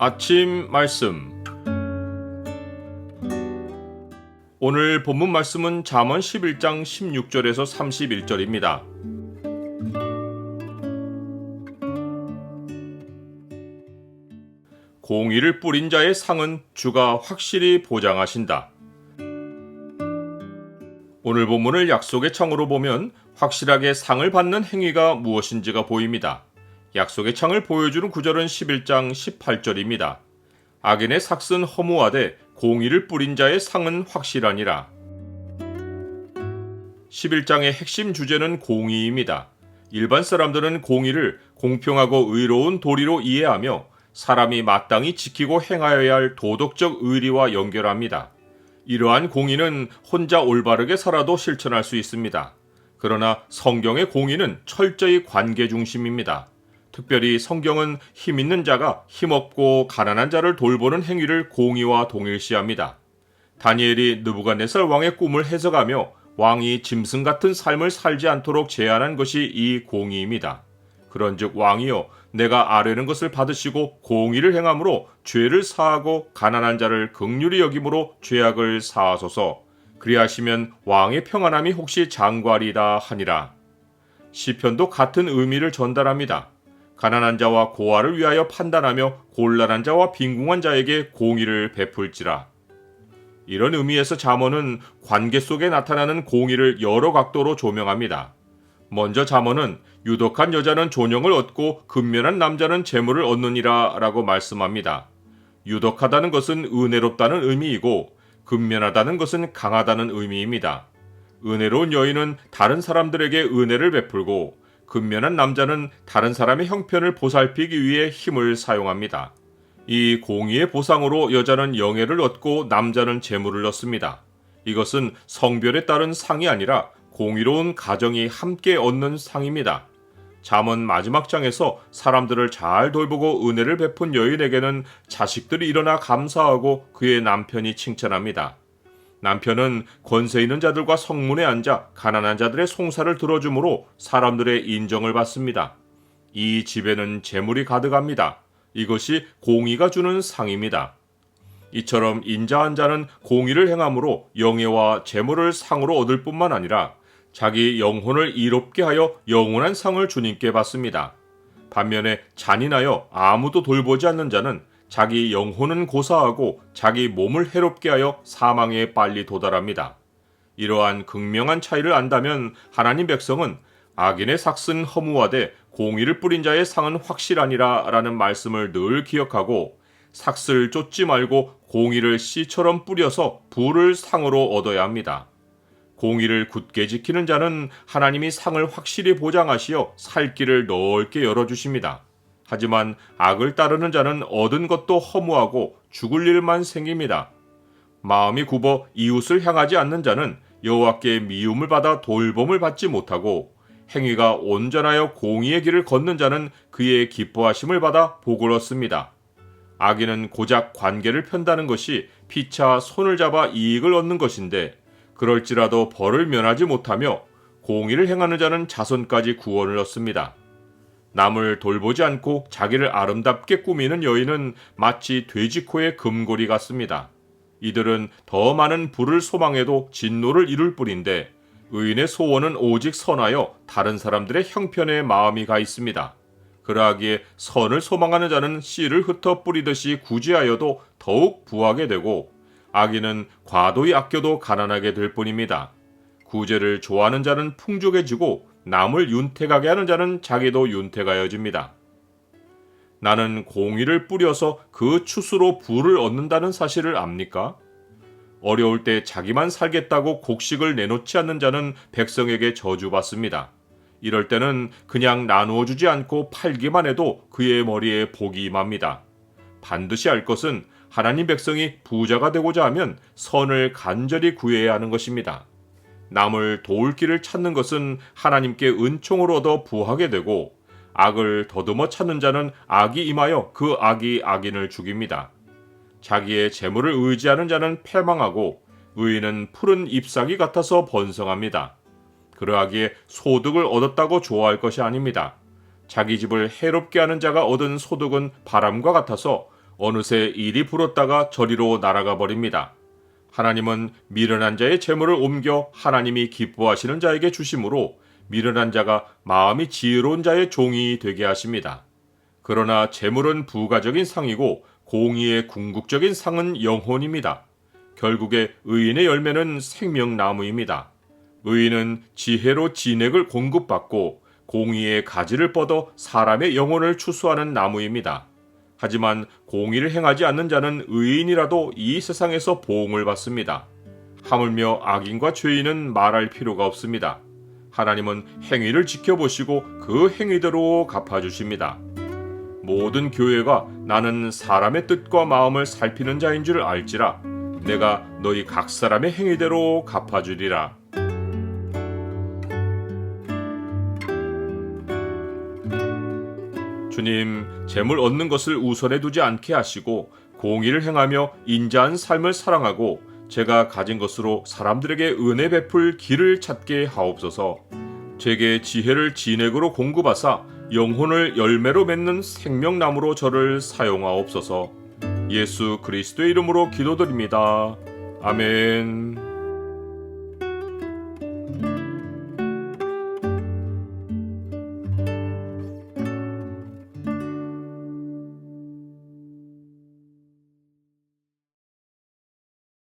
아침 말씀 오늘 본문 말씀은 잠언 11장 16절에서 31절입니다. 공의를 뿌린 자의 상은 주가 확실히 보장하신다. 오늘 본문을 약속의 창으로 보면 확실하게 상을 받는 행위가 무엇인지가 보입니다. 약속의 창을 보여주는 구절은 11장 18절입니다. 악인의 삭은 허무하되 공의를 뿌린 자의 상은 확실하니라. 11장의 핵심 주제는 공의입니다. 일반 사람들은 공의를 공평하고 의로운 도리로 이해하며 사람이 마땅히 지키고 행하여야 할 도덕적 의리와 연결합니다. 이러한 공의는 혼자 올바르게 살아도 실천할 수 있습니다. 그러나 성경의 공의는 철저히 관계 중심입니다. 특별히 성경은 힘 있는 자가 힘없고 가난한 자를 돌보는 행위를 공의와 동일시합니다. 다니엘이 느부갓네살 왕의 꿈을 해석하며 왕이 짐승 같은 삶을 살지 않도록 제안한 것이 이 공의입니다. 그런즉 왕이여 내가 아뢰는 것을 받으시고 공의를 행함으로 죄를 사하고 가난한 자를 극률히 여김으로 죄악을 사하소서 그리하시면 왕의 평안함이 혹시 장관이다 하니라 시편도 같은 의미를 전달합니다. 가난한 자와 고아를 위하여 판단하며 곤란한 자와 빈궁한 자에게 공의를 베풀지라. 이런 의미에서 잠언은 관계 속에 나타나는 공의를 여러 각도로 조명합니다. 먼저 잠언은 유독한 여자는 존영을 얻고 근면한 남자는 재물을 얻느니라 라고 말씀합니다. 유독하다는 것은 은혜롭다는 의미이고 근면하다는 것은 강하다는 의미입니다. 은혜로운 여인은 다른 사람들에게 은혜를 베풀고 근면한 남자는 다른 사람의 형편을 보살피기 위해 힘을 사용합니다. 이 공의의 보상으로 여자는 영예를 얻고 남자는 재물을 얻습니다. 이것은 성별에 따른 상이 아니라 공의로운 가정이 함께 얻는 상입니다. 잠언 마지막 장에서 사람들을 잘 돌보고 은혜를 베푼 여인에게는 자식들이 일어나 감사하고 그의 남편이 칭찬합니다. 남편은 권세 있는 자들과 성문에 앉아 가난한 자들의 송사를 들어주므로 사람들의 인정을 받습니다. 이 집에는 재물이 가득합니다. 이것이 공의가 주는 상입니다. 이처럼 인자한 자는 공의를 행함으로 영예와 재물을 상으로 얻을 뿐만 아니라 자기 영혼을 이롭게 하여 영원한 상을 주님께 받습니다. 반면에 잔인하여 아무도 돌보지 않는 자는 자기 영혼은 고사하고 자기 몸을 해롭게 하여 사망에 빨리 도달합니다. 이러한 극명한 차이를 안다면 하나님 백성은 악인의 삭은 허무하되 공의를 뿌린 자의 상은 확실하니라 라는 말씀을 늘 기억하고 삭을 쫓지 말고 공의를 씨처럼 뿌려서 부를 상으로 얻어야 합니다. 공의를 굳게 지키는 자는 하나님이 상을 확실히 보장하시어 살 길을 넓게 열어주십니다. 하지만 악을 따르는 자는 얻은 것도 허무하고 죽을 일만 생깁니다. 마음이 굽어 이웃을 향하지 않는 자는 여호와께 미움을 받아 돌봄을 받지 못하고 행위가 온전하여 공의의 길을 걷는 자는 그의 기뻐하심을 받아 복을 얻습니다. 악인은 고작 관계를 편다는 것이 피차 손을 잡아 이익을 얻는 것인데 그럴지라도 벌을 면하지 못하며 공의를 행하는 자는 자손까지 구원을 얻습니다. 남을 돌보지 않고 자기를 아름답게 꾸미는 여인은 마치 돼지코의 금고리 같습니다. 이들은 더 많은 부를 소망해도 진노를 이룰 뿐인데 의인의 소원은 오직 선하여 다른 사람들의 형편에 마음이 가 있습니다. 그러하기에 선을 소망하는 자는 씨를 흩어 뿌리듯이 구제하여도 더욱 부하게 되고 악인은 과도히 아껴도 가난하게 될 뿐입니다. 구제를 좋아하는 자는 풍족해지고 남을 윤택하게 하는 자는 자기도 윤택하여집니다. 나는 공의를 뿌려서 그 추수로 부를 얻는다는 사실을 압니까? 어려울 때 자기만 살겠다고 곡식을 내놓지 않는 자는 백성에게 저주받습니다. 이럴 때는 그냥 나누어 주지 않고 팔기만 해도 그의 머리에 복이 임합니다. 반드시 알 것은 하나님 백성이 부자가 되고자 하면 선을 간절히 구해야 하는 것입니다. 남을 도울 길을 찾는 것은 하나님께 은총을 얻어 부하게 되고 악을 더듬어 찾는 자는 악이 임하여 그 악이 악인을 죽입니다. 자기의 재물을 의지하는 자는 패망하고 의인은 푸른 잎사귀 같아서 번성합니다. 그러하기에 소득을 얻었다고 좋아할 것이 아닙니다. 자기 집을 해롭게 하는 자가 얻은 소득은 바람과 같아서 어느새 일이 불었다가 저리로 날아가 버립니다. 하나님은 미련한 자의 재물을 옮겨 하나님이 기뻐하시는 자에게 주심으로 미련한 자가 마음이 지혜로운 자의 종이 되게 하십니다. 그러나 재물은 부가적인 상이고 공의의 궁극적인 상은 영혼입니다. 결국에 의인의 열매는 생명나무입니다. 의인은 지혜로 진액을 공급받고 공의의 가지를 뻗어 사람의 영혼을 추수하는 나무입니다. 하지만 공의를 행하지 않는 자는 의인이라도 이 세상에서 보응을 받습니다. 하물며 악인과 죄인은 말할 필요가 없습니다. 하나님은 행위를 지켜보시고 그 행위대로 갚아주십니다. 모든 교회가 나는 사람의 뜻과 마음을 살피는 자인 줄 알지라 내가 너희 각 사람의 행위대로 갚아주리라. 주님, 재물 얻는 것을 우선해 두지 않게 하시고 공의를 행하며 인자한 삶을 사랑하고 제가 가진 것으로 사람들에게 은혜 베풀 길을 찾게 하옵소서. 제게 지혜를 진액으로 공급하사 영혼을 열매로 맺는 생명나무로 저를 사용하옵소서. 예수 그리스도의 이름으로 기도드립니다. 아멘.